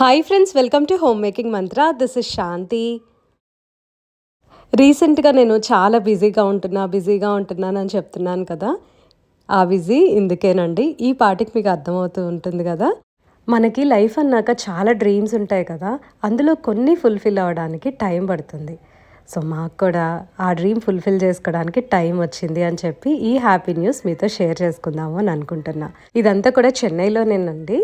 Hi friends welcome to home making mantra this is Shanti రీసెంట్గా నేను చాలా బిజీగా ఉంటున్నా బిజీగా ఉంటున్నాను అని చెప్తున్నాను కదా. ఆ బిజీ ఇందుకేనండి. ఈ పాటికి మీకు అర్థమవుతూ ఉంటుంది కదా. మనకి లైఫ్ అన్నాక చాలా డ్రీమ్స్ ఉంటాయి కదా. అందులో కొన్ని ఫుల్ఫిల్ అవ్వడానికి టైం పడుతుంది. సో మాకు కూడా ఆ డ్రీమ్ ఫుల్ఫిల్ చేసుకోవడానికి టైం వచ్చింది అని చెప్పి ఈ హ్యాపీ న్యూస్ మీతో షేర్ చేసుకుందాము అని అనుకుంటున్నా. ఇదంతా కూడా చెన్నైలోనేనండి.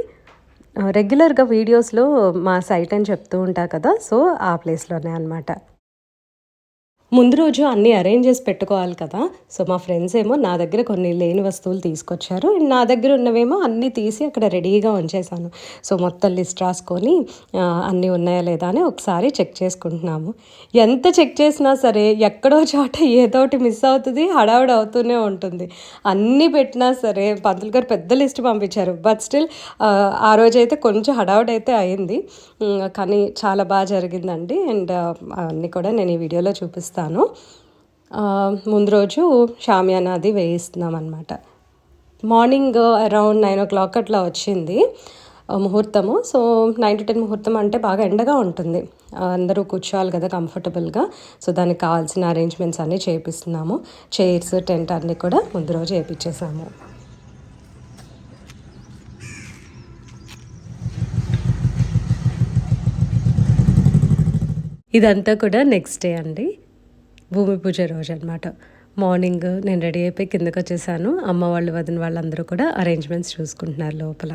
రెగ్యులర్గా వీడియోస్లో మా సైట్ అని చెప్తూ ఉంటా కదా సో ఆ ప్లేస్లోనే అనమాట ముందు రోజు అన్నీ అరేంజ్ చేసి పెట్టుకోవాలి కదా. సో మా ఫ్రెండ్స్ ఏమో నా దగ్గర కొన్ని లేని వస్తువులు తీసుకొచ్చారు. అండ్ నా దగ్గర ఉన్నవేమో అన్నీ తీసి అక్కడ రెడీగా ఉంచేసాను సో మొత్తం లిస్ట్ రాసుకొని అన్నీ ఉన్నాయా లేదా అని ఒకసారి చెక్ చేసుకుంటున్నాము. ఎంత చెక్ చేసినా సరే ఎక్కడో చోట ఏదోటి మిస్ అవుతుంది హడావుడి అవుతూనే ఉంటుంది. అన్నీ పెట్టినా సరే పంతులు గారు పెద్ద లిస్ట్ పంపించారు. బట్ స్టిల్ ఆ రోజైతే కొంచెం హడావుడి అయితే అయింది. కానీ చాలా బాగా జరిగిందండి. అండ్ అన్నీ కూడా నేను ఈ వీడియోలో చూపిస్తాను. చేస్తాను. ముందు రోజు షామియానా అది వేయిస్తున్నాం అనమాట morning around nine o'clock అట్లా వచ్చింది ముహూర్తము. సో నైన్ టు టెన్ ముహూర్తం అంటే బాగా ఎండగా ఉంటుంది. అందరూ కూర్చోవాలి కదా కంఫర్టబుల్గా. సో దానికి కావాల్సిన అరేంజ్మెంట్స్ అన్నీ చేపిస్తున్నాము. చైర్స్ టెంట్ అన్నీ కూడా ముందు రోజు వేయించేసాము ఇదంతా కూడా నెక్స్ట్ డే అండి. భూమి పూజ రోజు అనమాట మార్నింగ్ నేను రెడీ అయిపోయి కిందకు వచ్చేసాను. అమ్మ వాళ్ళు వదిన వాళ్ళందరూ కూడా అరేంజ్మెంట్స్ చూసుకుంటున్నారు లోపల.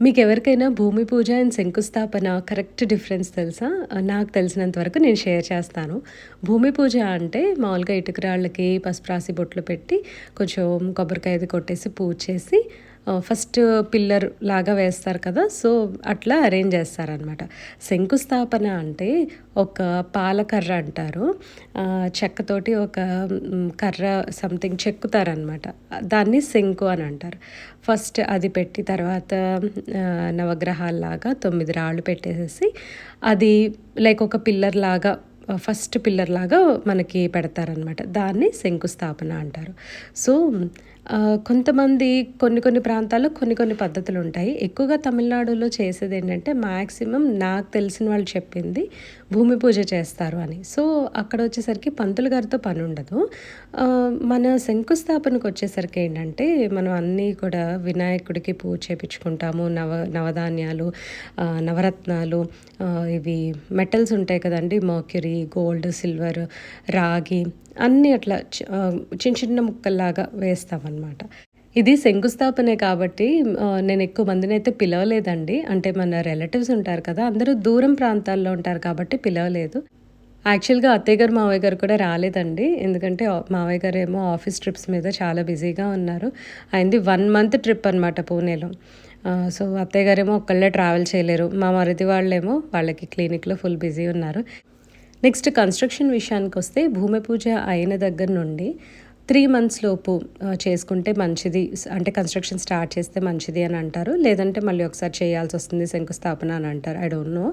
మీకు ఎవరికైనా భూమి పూజ అండ్ శంకుస్థాపన కరెక్ట్ డిఫరెన్స్ తెలుసా? నాకు తెలిసినంత వరకు నేను షేర్ చేస్తాను. భూమి పూజ అంటే మామూలుగా ఇటుకరాళ్ళకి పసుపు రాసి బొట్లు పెట్టి కొంచెం కొబ్బరికాయది కొట్టేసి పూజ చేసి ఫస్ట్ పిల్లర్ లాగా వేస్తారు కదా సో అట్లా అరేంజ్ చేస్తారనమాట శంకుస్థాపన అంటే ఒక పాలకర్ర అంటారు. చెక్కతోటి ఒక కర్ర సంథింగ్ చెక్కుతారనమాట దాన్ని శంకు అని అంటారు. ఫస్ట్ అది పెట్టి తర్వాత నవగ్రహాల్లాగా తొమ్మిది రాళ్ళు పెట్టేసేసి అది లైక్ ఒక పిల్లర్ లాగా ఫస్ట్ పిల్లర్ లాగా మనకి పెడతారనమాట దాన్ని శంకుస్థాపన అంటారు. సో కొంతమంది కొన్ని కొన్ని ప్రాంతాల్లో కొన్ని కొన్ని పద్ధతులు ఉంటాయి ఎక్కువగా తమిళనాడులో చేసేది ఏంటంటే మ్యాక్సిమం నాకు తెలిసిన వాళ్ళు చెప్పింది భూమి పూజ చేస్తారు అని. సో అక్కడ వచ్చేసరికి పంతులు గారితో పని ఉండదు మన శంకుస్థాపనకు వచ్చేసరికి ఏంటంటే మనం అన్నీ కూడా వినాయకుడికి పూజ చేపించుకుంటాము. నవ నవధాన్యాలు నవరత్నాలు ఇవి మెటల్స్ ఉంటాయి కదండి. మర్క్యూరీ గోల్డ్ సిల్వర్ రాగి అన్నీ అట్లా చిన్న చిన్న ముక్కల్లాగా వేస్తామన్నమాట. ఇది శంకుస్థాపనే కాబట్టి నేను ఎక్కువ మందిని అయితే పిలవలేదండి. అంటే మన రిలేటివ్స్ ఉంటారు కదా అందరూ దూరం ప్రాంతాల్లో ఉంటారు కాబట్టి పిలవలేదు. యాక్చువల్గా అత్తయ్య గారు మావయ్య గారు కూడా రాలేదండి. ఎందుకంటే మావయ్య గారు ఏమో ఆఫీస్ ట్రిప్స్ మీద చాలా బిజీగా ఉన్నారు. అయింది వన్ మంత్ ట్రిప్ అనమాట పూణేలో. సో అత్తయ్య గారేమో ఒక్కళ్ళే ట్రావెల్ చేయలేరు. మా మరిది వాళ్ళేమో వాళ్ళకి క్లినిక్లో ఫుల్ బిజీ ఉన్నారు. నెక్స్ట్ కన్స్ట్రక్షన్ విషయానికి వస్తే భూమి పూజ అయిన దగ్గర నుండి త్రీ మంత్స్ లోపు చేసుకుంటే మంచిది. అంటే కన్స్ట్రక్షన్ స్టార్ట్ చేస్తే మంచిది అని అంటారు. లేదంటే మళ్ళీ ఒకసారి చేయాల్సి వస్తుంది శంకుస్థాపన అని అంటారు. I don't know.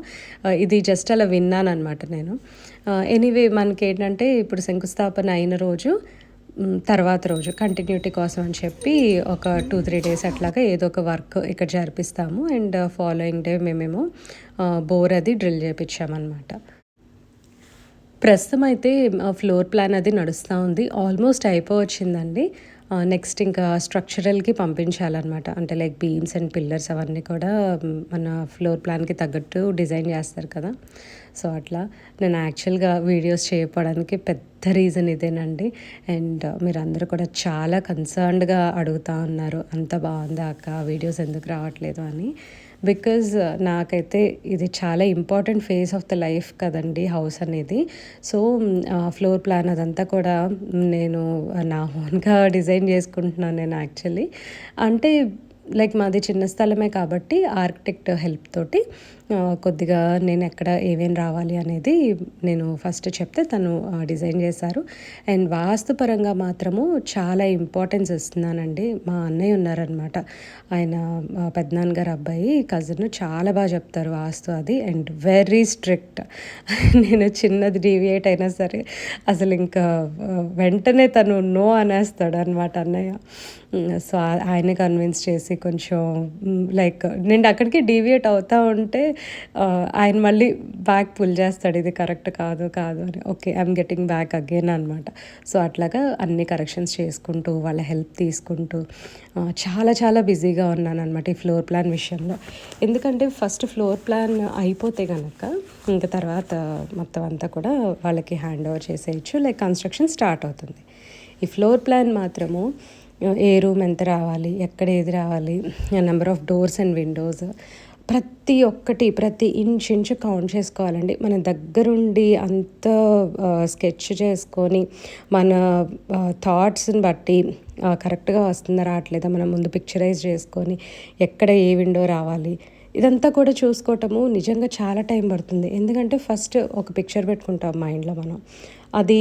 ఇది జస్ట్ అలా విన్నాను అనమాట నేను ఎనీవే మనకి ఏంటంటే ఇప్పుడు శంకుస్థాపన అయిన రోజు తర్వాత రోజు కంటిన్యూటీ కోసం అని చెప్పి ఒక టూ త్రీ డేస్ అట్లాగా ఏదో ఒక వర్క్ ఇక్కడ జరిపిస్తాము. అండ్ ఫాలోయింగ్ డే మేమేమో బోర్ అది డ్రిల్ చేయించామన్నమాట ప్రస్తుతం అయితే ఫ్లోర్ ప్లాన్ అది నడుస్తూ ఉంది. ఆల్మోస్ట్ అయిపోవచ్చిందండి. నెక్స్ట్ ఇంకా స్ట్రక్చరల్కి పంపించాలన్నమాట. అంటే లైక్ బీమ్స్ అండ్ పిల్లర్స్ అవన్నీ కూడా మన ఫ్లోర్ ప్లాన్కి తగ్గట్టు డిజైన్ చేస్తారు కదా. సో అట్లా నేను యాక్చువల్గా వీడియోస్ చేయకపోవడానికి పెద్ద రీజన్ ఇదేనండి. అండ్ మీరు అందరూ కూడా చాలా కన్సర్న్డ్గా అడుగుతూ ఉన్నారు. అంత బాగుంది అక్క? వీడియోస్ ఎందుకు రావట్లేదు అని. బికాజ్ uh, నాకైతే ఇది చాలా important phase of the life కదండి హౌస్ అనేది. సో ఫ్లోర్ ప్లాన్ అదంతా కూడా నేను నా ఓన్గా డిజైన్ చేసుకుంటున్నాను నేను యాక్చువల్లీ అంటే లైక్ మాది చిన్న స్థలమే కాబట్టి ఆర్కిటెక్ట్ హెల్ప్ తోటి కొద్దిగా నేను ఎక్కడ ఏమేం రావాలి అనేది నేను ఫస్ట్ చెప్తే తను డిజైన్ చేశారు. అండ్ వాస్తుపరంగా మాత్రము చాలా ఇంపార్టెన్స్ ఇస్తున్నానండి. మా అన్నయ్య ఉన్నారనమాట ఆయన పెద్దనాన్నగారు అబ్బాయి కజిన్ చాలా బాగా చెప్తారు వాస్తు అది. అండ్ వెరీ స్ట్రిక్ట్ నేను చిన్నది డీవియేట్ అయినా సరే అసలు ఇంకా వెంటనే తను నో అనేస్తాడు అనమాట అన్నయ్య సో ఆయన కన్విన్స్ చేసి కొంచెం లైక్ నేను అక్కడికి డీవియేట్ అవుతా ఉంటే ఆయన మళ్ళీ బ్యాక్ పుల్ చేస్తాడు. ఇది కరెక్ట్ కాదు కాదు అని. Okay I'm getting back again అనమాట సో అట్లాగా అన్ని కరెక్షన్స్ చేసుకుంటూ వాళ్ళ హెల్ప్ తీసుకుంటూ చాలా చాలా బిజీగా ఉన్నాను అనమాట ఈ ఫ్లోర్ ప్లాన్ విషయంలో. ఎందుకంటే ఫస్ట్ ఫ్లోర్ ప్లాన్ అయిపోతే కనుక ఇంకా తర్వాత మొత్తం అంతా కూడా వాళ్ళకి హ్యాండ్ ఓవర్ చేసేయచ్చు. లైక్ కన్స్ట్రక్షన్ స్టార్ట్ అవుతుంది. ఈ ఫ్లోర్ ప్లాన్ మాత్రము ఏ రూమ్ ఎంత రావాలి ఎక్కడ ఏది రావాలి number of doors and windows ప్రతి ఒక్కటి ప్రతి ఇంచ్ ఇంచ్ కౌంట్ చేసుకోవాలండి. మన దగ్గరుండి అంత స్కెచ్ చేసుకొని మన థాట్స్ని బట్టి కరెక్ట్గా వస్తుందా రావట్లేదా మనం ముందు పిక్చరైజ్ చేసుకొని ఎక్కడ ఏ విండో రావాలి ఇదంతా కూడా చూసుకోవటము నిజంగా చాలా టైం పడుతుంది. ఎందుకంటే ఫస్ట్ ఒక పిక్చర్ పెట్టుకుంటాం మైండ్లో మనం. అది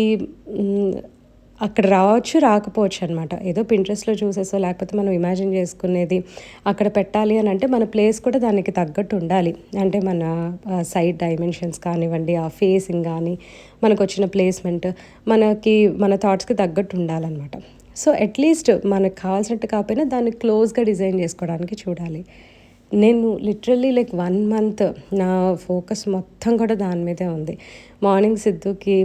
అక్కడ రావచ్చు రాకపోవచ్చు అనమాట ఏదో పింట్రెస్ట్లో చూసేసో లేకపోతే మనం ఇమాజిన్ చేసుకునేది అక్కడ పెట్టాలి అని అంటే మన ప్లేస్ కూడా దానికి తగ్గట్టు ఉండాలి. అంటే మన సైడ్ డైమెన్షన్స్ కానివ్వండి ఆ ఫేసింగ్ కానీ మనకు వచ్చిన ప్లేస్మెంట్ మనకి మన థాట్స్కి తగ్గట్టు ఉండాలన్నమాట. సో అట్లీస్ట్ మనకు కావాల్సినట్టు కాకపోయినా దాన్ని క్లోజ్గా డిజైన్ చేసుకోవడానికి చూడాలి. నేను లిటరల్లీ లైక్ వన్ మంత్ నా ఫోకస్ మొత్తం కూడా దాని మీదే ఉంది. మార్నింగ్ సిద్ధుకి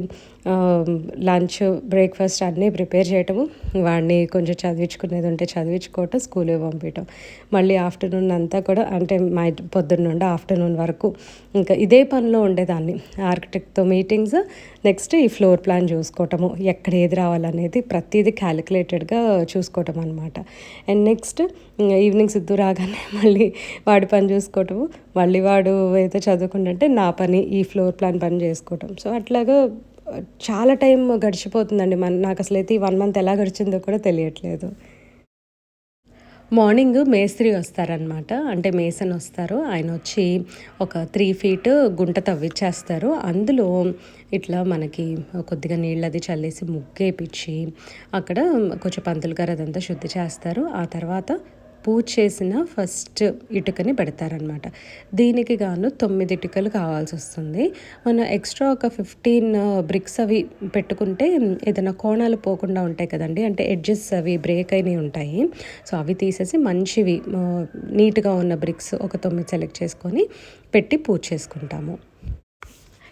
లంచ్ బ్రేక్ఫాస్ట్ అన్నీ ప్రిపేర్ చేయటము వాడిని కొంచెం చదివించుకునేది ఉంటే చదివించుకోవటం స్కూల్కి పంపించటం. మళ్ళీ ఆఫ్టర్నూన్ అంతా కూడా అంటే మా పొద్దున్న నుండి ఆఫ్టర్నూన్ వరకు ఇంకా ఇదే పనిలో ఉండేదాన్ని. ఆర్కిటెక్ట్తో మీటింగ్స్ నెక్స్ట్ ఈ ఫ్లోర్ ప్లాన్ చూసుకోవటము ఎక్కడ ఏది రావాలనేది ప్రతిదీ క్యాలిక్యులేటెడ్గా చూసుకోవటం అనమాట అండ్ నెక్స్ట్ ఈవినింగ్ సిద్ధు రాగానే మళ్ళీ వాడి పని చూసుకోవటము మళ్ళీ వాడు అయితే చదువుకుంటుంటే నా పని ఈ ఫ్లోర్ ప్లాన్ పని చేసుకోవటం. సో అట్లాగా చాలా టైం గడిచిపోతుందండి. మన నాకు అసలు అయితే ఈ వన్ మంత్ ఎలా గడిచిందో కూడా తెలియట్లేదు. మార్నింగ్ మేస్త్రి వస్తారనమాట అంటే మేసన్ వస్తారు. ఆయన వచ్చి ఒక త్రీ ఫీట్ గుంట తవ్విచ్చేస్తారు. అందులో ఇట్లా మనకి కొద్దిగా నీళ్ళు అది చల్లేసి ముగ్గేపించి అక్కడ కొంచెం పంతులు గారు అదంతా శుద్ధి చేస్తారు. ఆ తర్వాత పూజ చేసిన ఫస్ట్ ఇటుకని పెడతారనమాట దీనికి గాను తొమ్మిది ఇటుకలు కావాల్సి వస్తుంది. మనం ఎక్స్ట్రా ఒక ఫిఫ్టీన్ బ్రిక్స్ అవి పెట్టుకుంటే ఏదైనా కోణాలు పోకుండా ఉంటాయి కదండి. అంటే ఎడ్జెస్ అవి బ్రేక్ అయినవి ఉంటాయి. సో అవి తీసేసి మంచివి నీట్గా ఉన్న బ్రిక్స్ ఒక తొమ్మిది సెలెక్ట్ చేసుకొని పెట్టి పూజ చేసుకుంటాము.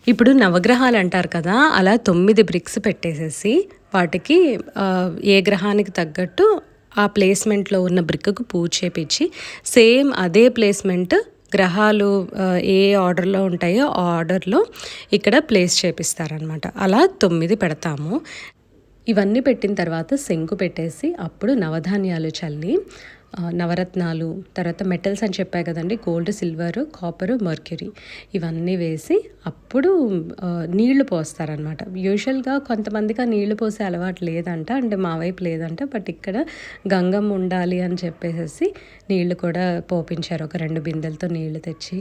ఇప్పుడు నవగ్రహాలు అంటారు కదా అలా తొమ్మిది బ్రిక్స్ పెట్టేసేసి వాటికి ఏ గ్రహానికి తగ్గట్టు ఆ ప్లేస్మెంట్లో ఉన్న బ్రిక్కు పూజ చేపించి సేమ్ అదే ప్లేస్మెంట్ గ్రహాలు ఏ ఆర్డర్లో ఉంటాయో ఆ ఆర్డర్లో ఇక్కడ ప్లేస్ చేపిస్తారనమాట అలా తొమ్మిది పెడతాము. ఇవన్నీ పెట్టిన తర్వాత శంకు పెట్టేసి అప్పుడు నవధాన్యాలు చల్లి నవరత్నాలు తర్వాత మెటల్స్ అని చెప్పాయి కదండి. గోల్డ్ సిల్వర్ కాపర్ మర్క్యూరీ ఇవన్నీ వేసి అప్పుడు నీళ్ళు పోస్తారనమాట యూజువల్గా కొంతమందికి ఆ నీళ్ళు పోసే అలవాటు లేదంట అంటే మా వైపు లేదంట బట్ ఇక్కడ గంగం ఉండాలి అని చెప్పేసి నీళ్ళు కూడా పోపించారు. ఒక రెండు బిందెలతో నీళ్ళు తెచ్చి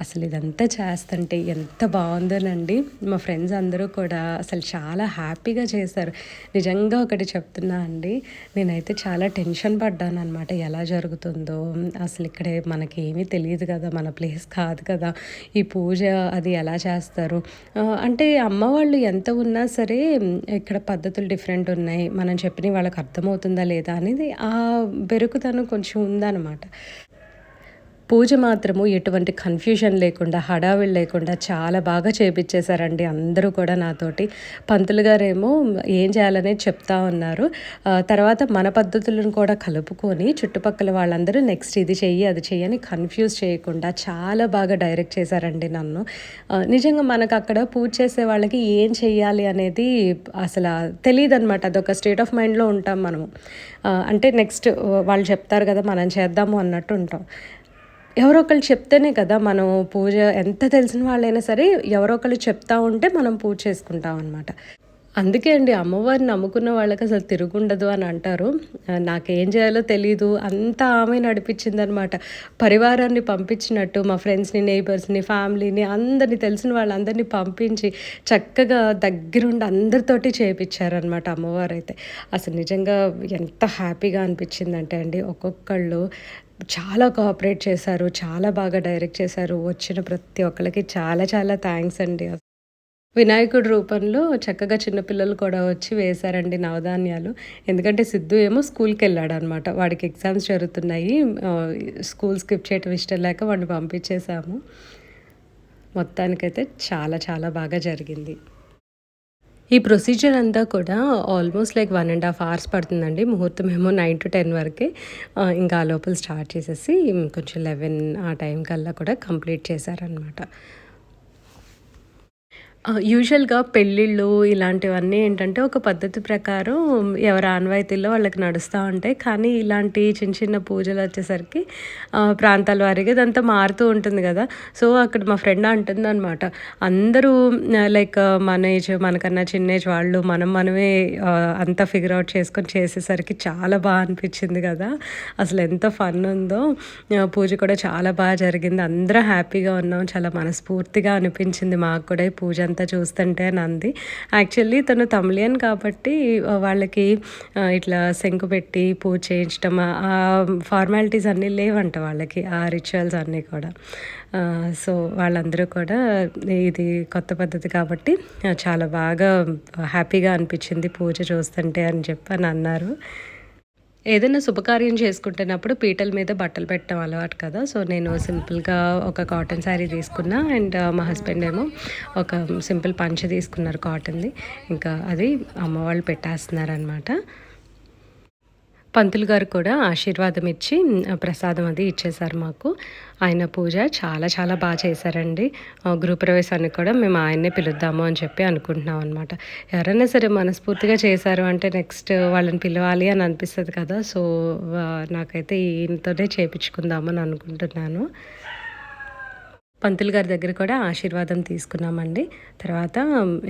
అసలు ఇదంతా చేస్తుంటే ఎంత బాగుందోనండి. మా ఫ్రెండ్స్ అందరూ కూడా అసలు చాలా హ్యాపీగా చేశారు. నిజంగా ఒకటి చెప్తున్నా అండి నేనైతే చాలా టెన్షన్ పడ్డాను అనమాట ఎలా జరుగుతుందో అసలు ఇక్కడే మనకి ఏమీ తెలియదు కదా మన ప్లేస్ కాదు కదా ఈ పూజ అది ఎలా చేస్తారు? అంటే అమ్మ వాళ్ళు ఎంత ఉన్నా సరే ఇక్కడ పద్ధతులు డిఫరెంట్ ఉన్నాయి. మనం చెప్పిన వాళ్ళకి అర్థమవుతుందా లేదా అనేది ఆ బెరుకుతనం కొంచెం ఉందన్నమాట. పూజ మాత్రము ఎటువంటి కన్ఫ్యూజన్ లేకుండా హడావిడి లేకుండా చాలా బాగా చేపించేశారండి అందరూ కూడా నాతోటి. పంతులు గారేమో ఏం చేయాలనేది చెప్తా ఉన్నారు. తర్వాత మన పద్ధతులను కూడా కలుపుకొని చుట్టుపక్కల వాళ్ళందరూ నెక్స్ట్ ఇది చెయ్యి అది చెయ్యని కన్ఫ్యూజ్ చేయకుండా చాలా బాగా డైరెక్ట్ చేశారండి నన్ను. నిజంగా మనకు అక్కడ పూజ చేసే వాళ్ళకి ఏం చెయ్యాలి అనేది అసలు తెలియదు అనమాట అదొక స్టేట్ ఆఫ్ మైండ్లో ఉంటాం మనము. అంటే నెక్స్ట్ వాళ్ళు చెప్తారు కదా మనం చేద్దాము అన్నట్టు ఉంటాం. ఎవరో ఒకళ్ళు చెప్తేనే కదా మనం పూజ ఎంత తెలిసిన వాళ్ళైనా సరే ఎవరో ఒకళ్ళు చెప్తా ఉంటే మనం పూజ చేసుకుంటాం అనమాట అందుకే అండి అమ్మవారిని నమ్ముకున్న వాళ్ళకి అసలు తిరుగుండదు అని అంటారు. నాకేం చేయాలో తెలీదు. అంతా ఆమె నడిపించిందనమాట పరివారాన్ని పంపించినట్టు మా ఫ్రెండ్స్ని నేబర్స్ని ఫ్యామిలీని అందరినీ తెలిసిన వాళ్ళందరినీ పంపించి చక్కగా దగ్గరుండి అందరితోటి చేయించారనమాట అమ్మవారు అయితే అసలు నిజంగా ఎంత హ్యాపీగా అనిపించిందంటే అండి ఒక్కొక్కళ్ళు చాలా కోఆపరేట్ చేశారు చాలా బాగా డైరెక్ట్ చేశారు. వచ్చిన ప్రతి ఒక్కరికి చాలా చాలా థ్యాంక్స్ అండి. వినాయకుడి రూపంలో చక్కగా చిన్నపిల్లలు కూడా వచ్చి వేశారండి నవధాన్యాలు. ఎందుకంటే సిద్ధు ఏమో స్కూల్కి వెళ్ళాడు అనమాట వాడికి ఎగ్జామ్స్ జరుగుతున్నాయి. స్కూల్ స్కిప్ చేయటం ఇష్టం లేక వాడిని పంపించేశాము. మొత్తానికైతే చాలా చాలా బాగా జరిగింది. ఈ ప్రొసీజర్ అంతా కూడా almost like one and half hours పడుతుందండి. ముహూర్తం ఏమో నైన్ టు టెన్ వరకే. ఇంకా ఆ లోపల స్టార్ట్ చేసేసి కొంచెం లెవెన్ ఆ టైం కల్లా కూడా కంప్లీట్ చేశారనమాట యూజువల్గా పెళ్ళిళ్ళు ఇలాంటివన్నీ ఏంటంటే ఒక పద్ధతి ప్రకారం ఎవరి ఆనవాయితీల్లో వాళ్ళకి నడుస్తూ ఉంటాయి. కానీ ఇలాంటి చిన్న చిన్న పూజలు వచ్చేసరికి ప్రాంతాల వారిగా ఇదంతా మారుతూ ఉంటుంది కదా. సో అక్కడ మా ఫ్రెండ్ అంటుంది అనమాట అందరూ లైక్ మన ఏజ్ మనకన్నా చిన్న ఏజ్ వాళ్ళు మనం మనమే అంతా ఫిగర్ అవుట్ చేసుకొని చేసేసరికి చాలా బాగా అనిపించింది కదా. అసలు ఎంత ఫన్ ఉందో. పూజ కూడా చాలా బాగా జరిగింది. అందరూ హ్యాపీగా ఉన్నాం. చాలా మనస్ఫూర్తిగా అనిపించింది మాకు కూడా ఈ పూజ ఇదంతా చూస్తుంటే అని అంది. యాక్చువల్లీ తను తమిళియన్ కాబట్టి వాళ్ళకి ఇట్లా శంకు పెట్టి పూజ చేయించడం ఆ ఫార్మాలిటీస్ అన్నీ లేవంట వాళ్ళకి ఆ రిచువల్స్ అన్నీ కూడా. సో వాళ్ళందరూ కూడా ఇది కొత్త పద్ధతి కాబట్టి చాలా బాగా హ్యాపీగా అనిపించింది పూజ చూస్తుంటే అని చెప్పి అని అన్నారు. ఏదైనా శుభకార్యం చేసుకుంటున్నప్పుడు పీటల మీద బట్టలు పెట్టడం అలవాటు కదా. సో నేను సింపుల్గా ఒక కాటన్ శారీ తీసుకున్నా అండ్ మా హస్బెండ్ ఏమో ఒక సింపుల్ పంచ తీసుకున్నారు కాటన్ది. ఇంకా అది అమ్మ వాళ్ళు పెట్టేస్తున్నారు అనమాట పంతులు గారు కూడా ఆశీర్వాదం ఇచ్చి ప్రసాదం అది ఇచ్చేశారు మాకు. ఆయన పూజ చాలా చాలా బాగా చేశారండి. గృహప్రవేశానికి కూడా మేము ఆయన్నే పిలుద్దాము అని చెప్పి అనుకుంటున్నాం అనమాట ఎవరైనా సరే మనస్ఫూర్తిగా చేశారు అంటే నెక్స్ట్ వాళ్ళని పిలవాలి అని అనిపిస్తుంది కదా సో నాకైతే ఈయనతోనే చేపించుకుందామని అనుకుంటున్నాను. పంతులు గారి దగ్గర కూడా ఆశీర్వాదం తీసుకున్నామండి. తర్వాత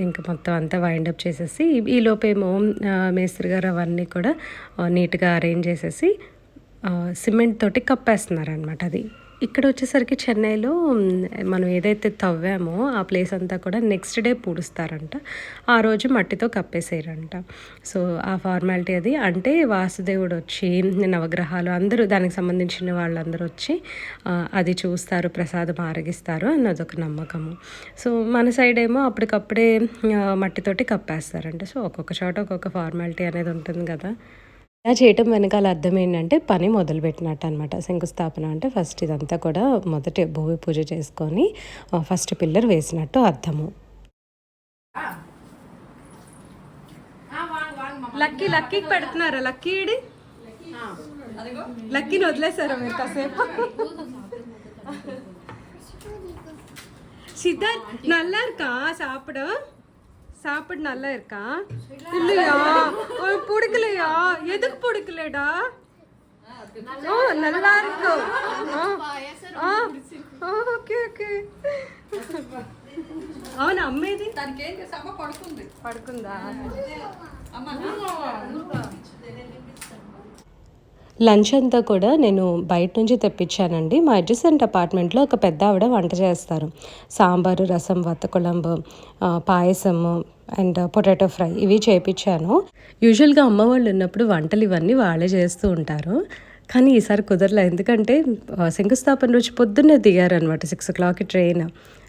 ఇంకా మొత్తం అంతా వైండప్ చేసేసి ఈ లోపేమో మేస్త్రి గారు అవన్నీ కూడా నీట్గా అరేంజ్ చేసేసి సిమెంట్ తోటి కప్పేస్తున్నారు అనమాట అది. ఇక్కడ వచ్చేసరికి చెన్నైలో మనం ఏదైతే తవ్వామో ఆ ప్లేస్ అంతా కూడా నెక్స్ట్ డే పూడుస్తారంట. ఆ రోజు మట్టితో కప్పేసేయరంట. సో ఆ ఫార్మాలిటీ అది. అంటే వాసుదేవుడు వచ్చి నవగ్రహాలు అందరూ దానికి సంబంధించిన వాళ్ళందరూ వచ్చి అది చూస్తారు ప్రసాదం ఆరగిస్తారు అన్నది ఒక నమ్మకము. సో మన సైడ్ ఏమో అప్పటికప్పుడే మట్టితోటి కప్పేస్తారంట. సో ఒక్కొక్క చోట ఒక్కొక్క ఫార్మాలిటీ అనేది ఉంటుంది కదా. ఇలా చేయటం వెనకాల అర్థం ఏంటంటే పని మొదలుపెట్టినట్టు అనమాట శంకుస్థాపన అంటే ఫస్ట్ ఇదంతా కూడా మొదట భూమి పూజ చేసుకొని ఫస్ట్ పిల్లర్ వేసినట్టు అర్థము. లక్కీ లక్కీకి పెడుతున్నారా? లక్కీ లక్కీని వదిలేసారా మీరు కాసేపు? సిద్ధార్థ్ నల్లారుకా? సాపడం? சாப்பிட சாப்பிட நல்லா இருக்கா இல்லையா உனக்கு பிடிக்கலையா எதுக்கு பிடிக்கலடா ஓ நல்லா இருக்கு ఆ, ఆ, ఓకే ఓకే అవును అమ్మేది దానికి ఏం చేసామో పడుతుంది పడుకుందా అమ్మ లంచ్ అంతా కూడా నేను బయట నుంచి తెప్పించానండి. మా అడ్జసెంట్ అపార్ట్మెంట్లో ఒక పెద్ద ఆవిడ వంట చేస్తారు. సాంబారు రసం వత్తకుళంబు ఆ, పాయసము అండ్ పొటాటో ఫ్రై ఇవి చేయించాను యూజువల్గా అమ్మ వాళ్ళు ఉన్నప్పుడు వంటలు ఇవన్నీ వాళ్ళే చేస్తూ ఉంటారు. కానీ ఈసారి కుదరలే. ఎందుకంటే శంకుస్థాపన రోజు పొద్దున్నే దిగారనమాట సిక్స్ ఓ క్లాక్కి ట్రైన్.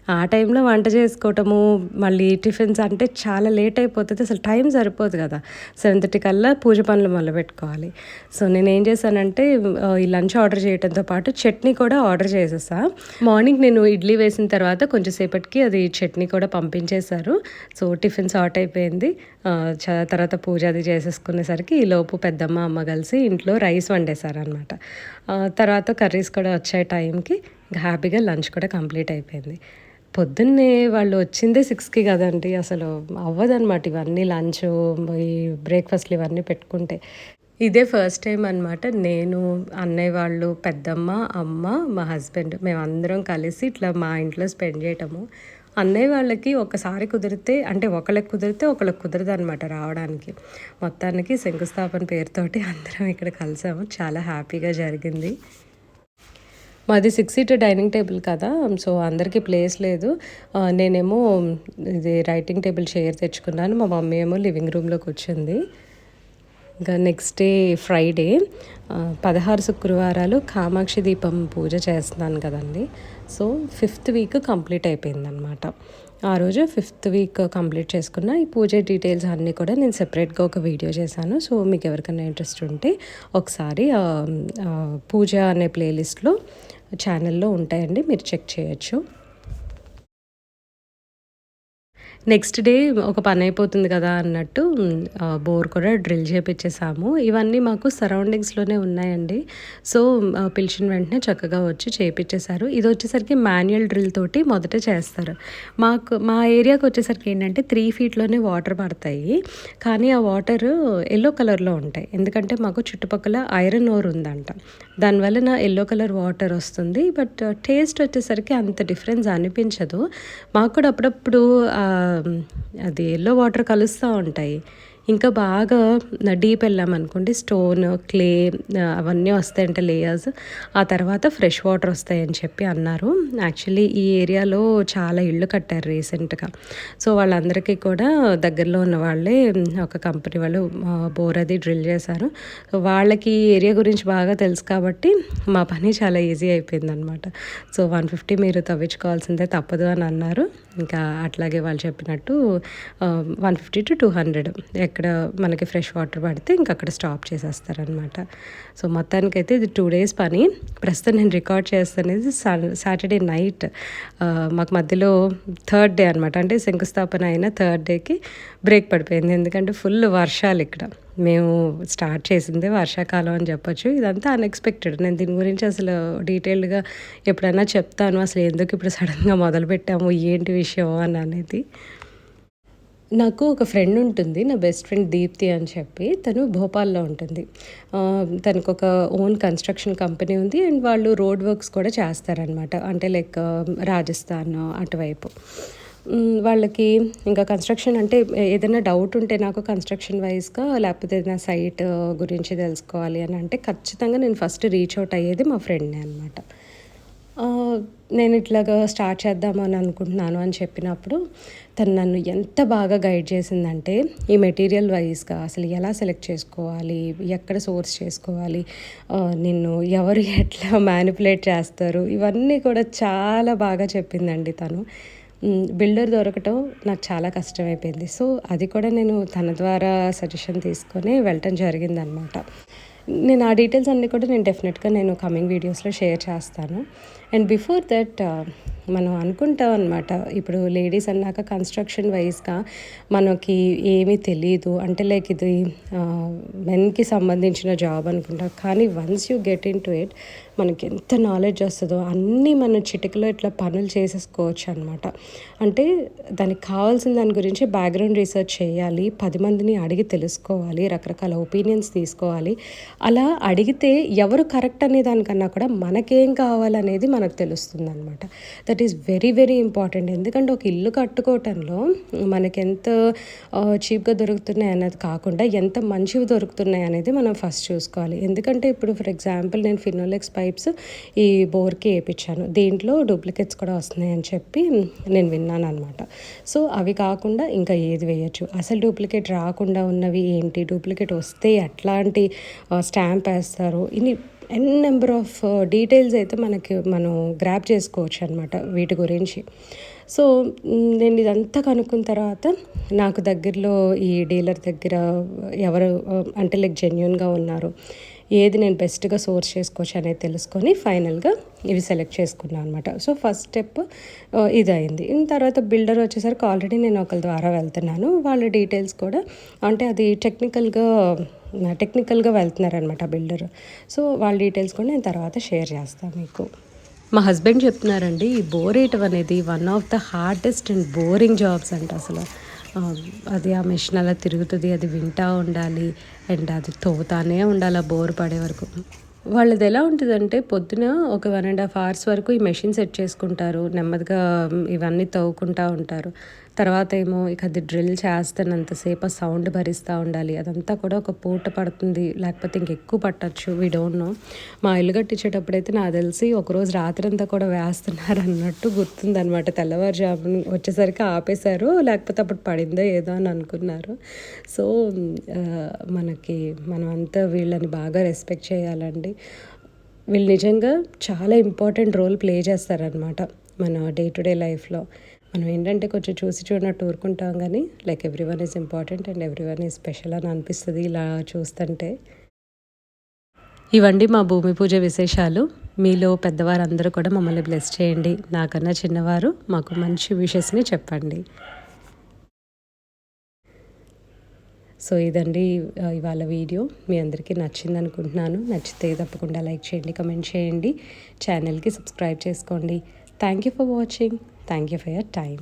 ఆ టైంలో వంట చేసుకోవటము మళ్ళీ టిఫిన్స్ అంటే చాలా లేట్ అయిపోతుంది. అసలు టైం సరిపోదు కదా. సెవెన్ థర్టీ కల్లా పూజ పనులు మొదలు పెట్టుకోవాలి. సో నేను ఏం చేశానంటే ఈ లంచ్ ఆర్డర్ చేయడంతో పాటు చట్నీ కూడా ఆర్డర్ చేసేసా. మార్నింగ్ నేను ఇడ్లీ వేసిన తర్వాత కొంచెం సేపటికి అది చట్నీ కూడా పంపించేశారు. సో టిఫిన్ సార్ట్ అయిపోయింది. చ- తర్వాత పూజ అది చేసేసుకునేసరికి ఈలోపు పెద్దమ్మ అమ్మ కలిసి ఇంట్లో రైస్ వండేశారనమాట తర్వాత కర్రీస్ కూడా వచ్చే టైంకి హ్యాపీగా లంచ్ కూడా కంప్లీట్ అయిపోయింది. పొద్దున్నే వాళ్ళు వచ్చిందే సిక్స్కి కదండి. అసలు అవ్వదన్నమాట ఇవన్నీ లంచ్ ఈ బ్రేక్ఫాస్ట్లు ఇవన్నీ పెట్టుకుంటే. ఇదే ఫస్ట్ టైం అనమాట నేను అన్నయ్య వాళ్ళు పెద్దమ్మ అమ్మ మా హస్బెండ్ మేమందరం కలిసి ఇట్లా మా ఇంట్లో స్పెండ్ చేయటము. అన్నయ్య వాళ్ళకి ఒకసారి కుదిరితే అంటే ఒకళ్ళకి కుదిరితే ఒకళ్ళకి కుదరదు అనమాట రావడానికి. మొత్తానికి శంకుస్థాపన పేరుతోటి అందరం ఇక్కడ కలిసాము. చాలా హ్యాపీగా జరిగింది. మాది సిక్స్ సీటర్ డైనింగ్ టేబుల్ కదా సో అందరికీ ప్లేస్ లేదు. నేనేమో ఇది రైటింగ్ టేబుల్ చైర్ తెచ్చుకున్నాను మా మమ్మీ ఏమో లివింగ్ రూమ్లో కూర్చుంది ఇంకా నెక్స్ట్ డే ఫ్రైడే పదహారు శుక్రవారాలు కామాక్షి దీపం పూజ చేస్తున్నాను కదండి. సో ఫిఫ్త్ వీక్ కంప్లీట్ అయిపోయిందనమాట ఆ రోజు ఫిఫ్త్ వీక్ కంప్లీట్ చేసుకున్న ఈ పూజ డీటెయిల్స్ అన్నీ కూడా నేను సెపరేట్గా ఒక వీడియో చేశాను. సో మీకు ఎవరికైనా ఇంట్రెస్ట్ ఉంటే ఒకసారి పూజ అనే ప్లేలిస్ట్లో ఛానల్లో ఉంటాయండి మీరు చెక్ చేయొచ్చు. నెక్స్ట్ డే ఒక పని అయిపోతుంది కదా అన్నట్టు బోర్ కూడా డ్రిల్ చేపించేసాము ఇవన్నీ మాకు సరౌండింగ్స్లోనే ఉన్నాయండి. సో పిలిచిన వెంటనే చక్కగా వచ్చి చేపించేశారు ఇది వచ్చేసరికి మాన్యువల్ డ్రిల్ తోటి మొదట చేస్తారు. మాకు మా ఏరియాకి వచ్చేసరికి ఏంటంటే త్రీ ఫీట్లోనే వాటర్ పడతాయి. కానీ ఆ వాటర్ ఎల్లో కలర్లో ఉంటాయి. ఎందుకంటే మాకు చుట్టుపక్కల ఐరన్ ఓర్ ఉందంట. దానివల్ల నా ఎల్లో కలర్ వాటర్ వస్తుంది. బట్ టేస్ట్ వచ్చేసరికి అంత డిఫరెన్స్ అనిపించదు. మాకు కూడా అప్పుడప్పుడు అది ఎల్లో వాటర్ కలుస్తూ ఉంటాయి. ఇంకా బాగా డీప్ వెళ్ళామనుకోండి స్టోన్ క్లే అవన్నీ వస్తాయంట లేయర్స్ ఆ తర్వాత ఫ్రెష్ వాటర్ వస్తాయని చెప్పి అన్నారు. యాక్చువల్లీ ఈ ఏరియాలో చాలా ఇళ్ళు కట్టారు రీసెంట్గా. సో వాళ్ళందరికీ కూడా దగ్గరలో ఉన్న వాళ్ళే ఒక కంపెనీ వాళ్ళు బోర్ అది డ్రిల్ చేశారు. సో వాళ్ళకి ఈ ఏరియా గురించి బాగా తెలుసు కాబట్టి మా పని చాలా ఈజీ అయిపోయింది అనమాట సో వన్ ఫిఫ్టీ మీరు తవ్వించుకోవాల్సిందే తప్పదు అని అన్నారు. ఇంకా అట్లాగే వాళ్ళు చెప్పినట్టు one fifty to two hundred ఎక్కడ మనకి ఫ్రెష్ వాటర్ పడితే ఇంక అక్కడ స్టాప్ చేసేస్తారనమాట సో మొత్తానికైతే ఇది టూ డేస్ పని. ప్రస్తుతం నేను రికార్డ్ చేస్తానేది సాటర్డే నైట్. మాకు మధ్యలో థర్డ్ డే అనమాట అంటే శంకుస్థాపన అయిన థర్డ్ డేకి బ్రేక్ పడిపోయింది. ఎందుకంటే ఫుల్ వర్షాలు ఇక్కడ. మేము స్టార్ట్ చేసిందే వర్షాకాలం అని చెప్పొచ్చు. ఇదంతా అన్ఎక్స్పెక్టెడ్. నేను దీని గురించి అసలు డీటెయిల్డ్గా ఎప్పుడైనా చెప్తాను. అసలు ఎందుకు ఇప్పుడు సడన్గా మొదలుపెట్టాము? ఏంటి విషయం అని అనేది. నాకు ఒక ఫ్రెండ్ ఉంటుంది నా బెస్ట్ ఫ్రెండ్ దీప్తి అని చెప్పి. తను భోపాల్లో ఉంటుంది. తనకు ఒక ఓన్ కన్స్ట్రక్షన్ కంపెనీ ఉంది అండ్ వాళ్ళు రోడ్ వర్క్స్ కూడా చేస్తారనమాట అంటే లైక్ రాజస్థాన్ అటువైపు. వాళ్ళకి ఇంకా కన్స్ట్రక్షన్ అంటే ఏదైనా డౌట్ ఉంటే నాకు కన్స్ట్రక్షన్ వైజ్గా లేకపోతే ఏదైనా సైట్ గురించి తెలుసుకోవాలి అని అంటే ఖచ్చితంగా నేను ఫస్ట్ రీచ్ అవుట్ అయ్యేది మా ఫ్రెండ్నే అనమాట నేను ఇట్లాగా స్టార్ట్ చేద్దామని అనుకుంటున్నాను అని చెప్పినప్పుడు తను నన్ను ఎంత బాగా గైడ్ చేసిందంటే ఈ మెటీరియల్ వైజ్గా అసలు ఎలా సెలెక్ట్ చేసుకోవాలి ఎక్కడ సోర్స్ చేసుకోవాలి నిన్ను ఎవరు ఎట్లా మ్యానిపులేట్ చేస్తారు ఇవన్నీ కూడా చాలా బాగా చెప్పిందండి తను. బిల్డర్ దొరకటం నాకు చాలా కష్టమైపోయింది. సో అది కూడా నేను తన ద్వారా సజెషన్ తీసుకొని వెళ్ళటం జరిగిందనమాట నేను ఆ డీటెయిల్స్ అన్నీ కూడా నేను డెఫినెట్గా నేను కమింగ్ వీడియోస్లో షేర్ చేస్తాను. అండ్ బిఫోర్ దట్ మనం అనుకుంటాం అనమాట ఇప్పుడు లేడీస్ అన్నాక కన్స్ట్రక్షన్ వైజ్గా మనకి ఏమీ తెలియదు అంటే లైక్ ఇది మెన్కి సంబంధించిన జాబ్ అనుకుంటాం. కానీ once you get into it మనకి ఎంత నాలెడ్జ్ వస్తుందో అన్నీ మనం చిటికలో ఇట్లా పనులు చేసేసుకోవచ్చు అనమాట అంటే దానికి కావాల్సిన దాని గురించి బ్యాక్గ్రౌండ్ రీసెర్చ్ చేయాలి. పది మందిని అడిగి తెలుసుకోవాలి. రకరకాల ఒపీనియన్స్ తీసుకోవాలి. అలా అడిగితే ఎవరు కరెక్ట్ అనే దానికన్నా కూడా మనకేం కావాలనేది మనకు తెలుస్తుంది అనమాట that is very very important. ఎందుకంటే ఒక ఇల్లు కట్టుకోవటంలో మనకి ఎంత చీప్గా దొరుకుతున్నాయి అన్నది కాకుండా ఎంత మంచివి దొరుకుతున్నాయి అనేది మనం ఫస్ట్ చూసుకోవాలి. ఎందుకంటే ఇప్పుడు ఫర్ ఎగ్జాంపుల్ నేను ఫినోలెక్స్ పైప్స్ ఈ బోర్కి వేయించాను. దీంట్లో డూప్లికేట్స్ కూడా వస్తున్నాయి అని చెప్పి నేను విన్నాను అనమాట సో అవి కాకుండా ఇంకా ఏది వేయచ్చు? అసలు డూప్లికేట్ రాకుండా ఉన్నవి ఏంటి? డూప్లికేట్ వస్తే ఎట్లాంటి స్టాంప్ వేస్తారు? ఇన్ని ఎన్ నెంబర్ ఆఫ్ డీటెయిల్స్ అయితే మనకి మనం గ్రాప్ చేసుకోవచ్చు అనమాట వీటి గురించి. సో నేను ఇదంతా కనుక్కున్న తర్వాత నాకు దగ్గరలో ఈ డీలర్ దగ్గర ఎవరు అంటే లైక్ జెన్యున్గా ఉన్నారు. ఏది నేను బెస్ట్గా సోర్స్ చేసుకోవచ్చు అనేది తెలుసుకొని ఫైనల్గా ఇవి సెలెక్ట్ చేసుకున్నాను అనమాట సో ఫస్ట్ స్టెప్ ఇది అయింది ఇన్ తర్వాత బిల్డర్ వచ్చేసరికి ఆల్రెడీ నేను ఒకరి ద్వారా వెళ్తున్నాను. వాళ్ళ డీటెయిల్స్ కూడా అంటే అది టెక్నికల్గా టెక్నికల్గా వెళ్తున్నారనమాట బిల్డర్. సో వాళ్ళ డీటెయిల్స్ కూడా నేను తర్వాత షేర్ చేస్తాను మీకు. మా హస్బెండ్ చెప్తున్నారండి ఈ బోర్ అనేది one of the hardest and boring jobs అంట అసలు. అది ఆ మెషిన్ అలా తిరుగుతుంది అది వింటా ఉండాలి అండ్ అది తవ్వుతానే ఉండాలి ఆ బోర్ పడే వరకు. వాళ్ళది ఎలా ఉంటుందంటే పొద్దున ఒక వన్ అండ్ హాఫ్ అవర్స్ వరకు ఈ మెషిన్ సెట్ చేసుకుంటారు నెమ్మదిగా ఇవన్నీ తవ్వుకుంటా ఉంటారు. తర్వాత ఏమో ఇక అది డ్రిల్ చేస్తున్నంతసేపు ఆ సౌండ్ భరిస్తూ ఉండాలి. అదంతా కూడా ఒక పూట పడుతుంది. లేకపోతే ఇంకెక్కువ పట్టచ్చు. వీ డోంట్ నో మా ఇల్లు కట్టించేటప్పుడైతే నాకు తెలిసి ఒకరోజు రాత్రి అంతా కూడా వేస్తున్నారు అన్నట్టు గుర్తుందనమాట తెల్లవారుజామున వచ్చేసరికి ఆపేశారు. లేకపోతే అప్పుడు పడిందో ఏదో అని అనుకున్నారు. సో మనకి మనం అంతా వీళ్ళని బాగా రెస్పెక్ట్ చేయాలండి. వీళ్ళు నిజంగా చాలా ఇంపార్టెంట్ రోల్ ప్లే చేస్తారనమాట మన డే టు డే లైఫ్లో మనం ఏంటంటే కొంచెం చూసి చూడనట్టు ఊరుకుంటాం కానీ like everyone is important and everyone is special అని అనిపిస్తుంది ఇలా చూస్తుంటే. ఇవండి మా భూమి పూజ విశేషాలు. మీలో పెద్దవారందరూ కూడా మమ్మల్ని బ్లెస్ చేయండి. నాకన్నా చిన్నవారు మాకు మంచి విషెస్ని చెప్పండి. సో ఇదండి ఇవాళ వీడియో. మీ అందరికీ నచ్చింది అనుకుంటున్నాను నచ్చితే తప్పకుండా లైక్ చేయండి కమెంట్ చేయండి. ఛానల్కి సబ్స్క్రైబ్ చేసుకోండి. Thank you for watching thank you for your time